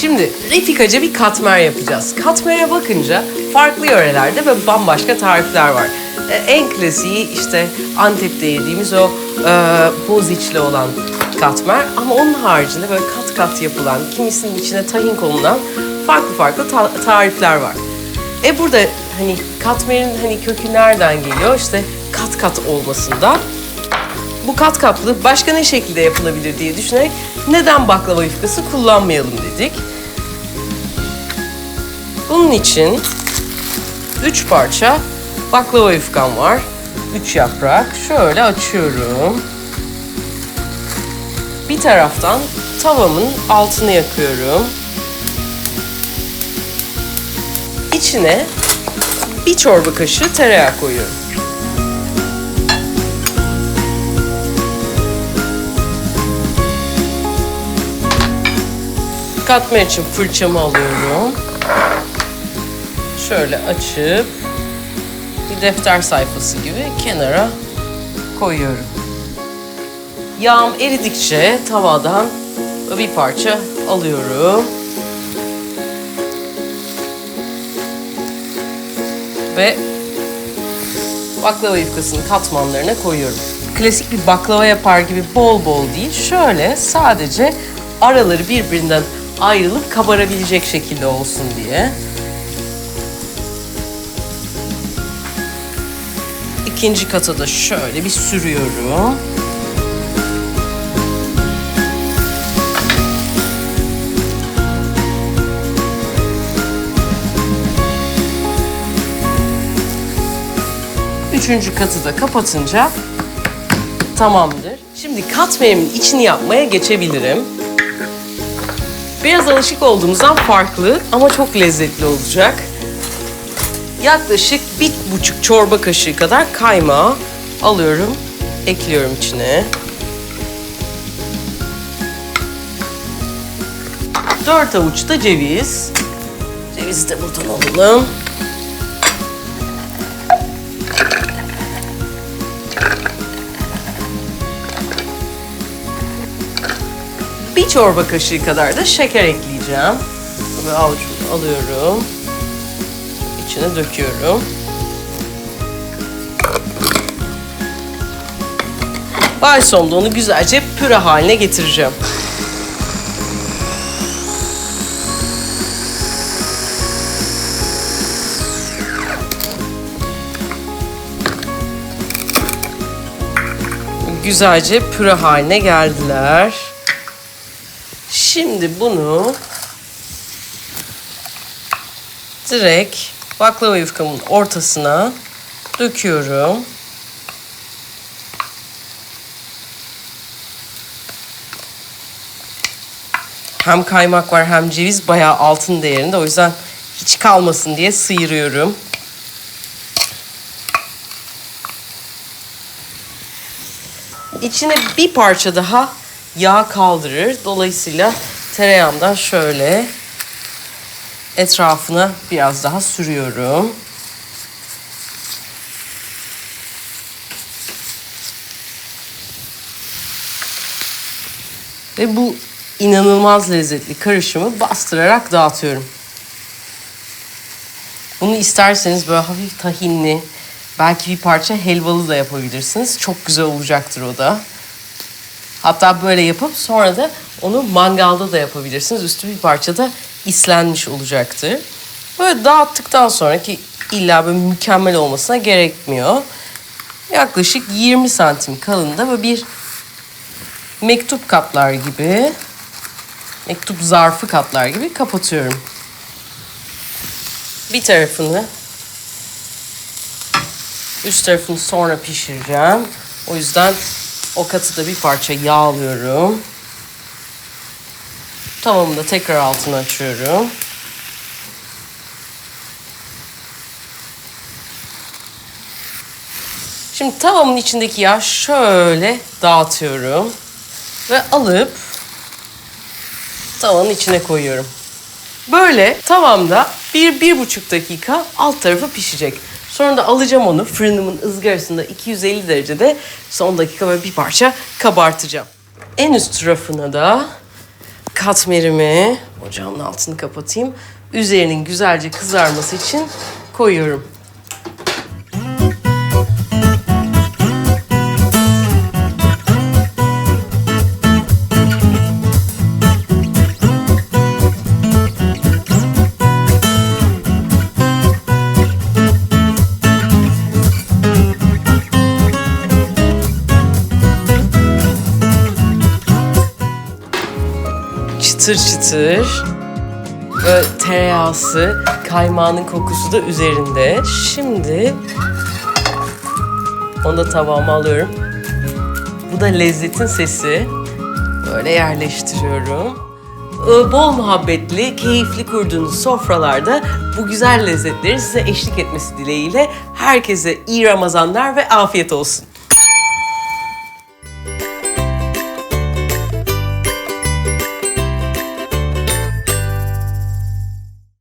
Şimdi refikaca bir katmer yapacağız. Katmere bakınca farklı yörelerde ve bambaşka tarifler var. Ee, en klasiği işte Antep'te yediğimiz o e, boz içli olan katmer. Ama onun haricinde böyle kat kat yapılan, kimisinin içine tahin konulan farklı farklı ta- tarifler var. E burada hani katmerin hani kökü nereden geliyor? İşte kat kat olmasından. Bu kat katlı başka ne şekilde yapılabilir diye düşünerek neden baklava yufkası kullanmayalım dedik. Bunun için üç parça baklava yufkam var. Üç yaprak. Şöyle açıyorum. Bir taraftan tavamın altını yakıyorum. İçine bir çorba kaşığı tereyağı koyuyorum. Katmer için fırçamı alıyorum. Şöyle açıp bir defter sayfası gibi kenara koyuyorum. Yağım eridikçe tavadan bir parça alıyorum. Ve baklava yufkasının katmanlarına koyuyorum. Klasik bir baklava yapar gibi bol bol değil, şöyle sadece araları birbirinden ayrılıp kabarabilecek şekilde olsun diye. İkinci kata da şöyle bir sürüyorum. Üçüncü katı da kapatınca tamamdır. Şimdi katmerimin içini yapmaya geçebilirim. Biraz alışık olduğumuzdan farklı ama çok lezzetli olacak. Yaklaşık bir buçuk çorba kaşığı kadar kaymağı alıyorum, ekliyorum içine. Dört avuç da ceviz. Cevizi de buradan alalım. Bir çorba kaşığı kadar da şeker ekleyeceğim. Avucumu alıyorum. İçine döküyorum. Onu güzelce püre haline getireceğim. Güzelce püre haline geldiler. Şimdi bunu direkt baklava yufkamın ortasına döküyorum. Hem kaymak var hem ceviz bayağı altın değerinde. O yüzden hiç kalmasın diye sıyırıyorum. İçine bir parça daha yağ kaldırır. Dolayısıyla tereyağımdan şöyle etrafına biraz daha sürüyorum. Ve bu inanılmaz lezzetli karışımı bastırarak dağıtıyorum. Bunu isterseniz böyle hafif tahinli, belki bir parça helvalı da yapabilirsiniz. Çok güzel olacaktır o da. Hatta böyle yapıp sonra da onu mangalda da yapabilirsiniz. Üstü bir parça da islenmiş olacaktır. Böyle dağıttıktan sonra ki illa böyle mükemmel olmasına gerekmiyor. Yaklaşık 20 santim kalınlığında ve bir mektup kaplar gibi, mektup zarfı kaplar gibi kapatıyorum. Bir tarafını üst tarafını sonra pişireceğim. O yüzden o katı da bir parça yağlıyorum. Tavamı da tekrar altını açıyorum. Şimdi tavamın içindeki yağ şöyle dağıtıyorum. Ve alıp tavanın içine koyuyorum. Böyle tavamda bir, bir buçuk dakika alt tarafı pişecek. Sonra da alacağım onu fırınımın ızgarasında 250 derecede son dakika böyle bir parça kabartacağım. En üst rafına da katmerimi Ocağımın altını kapatayım. Üzerinin güzelce kızarması için koyuyorum. Çıtır çıtır. Böyle tereyağısı, kaymağının kokusu da üzerinde. Şimdi onu da tabağıma alıyorum. Bu da lezzetin sesi. Böyle yerleştiriyorum. Ee, Bol muhabbetli, keyifli kurduğunuz sofralarda bu güzel lezzetleri size eşlik etmesi dileğiyle herkese iyi Ramazanlar ve afiyet olsun.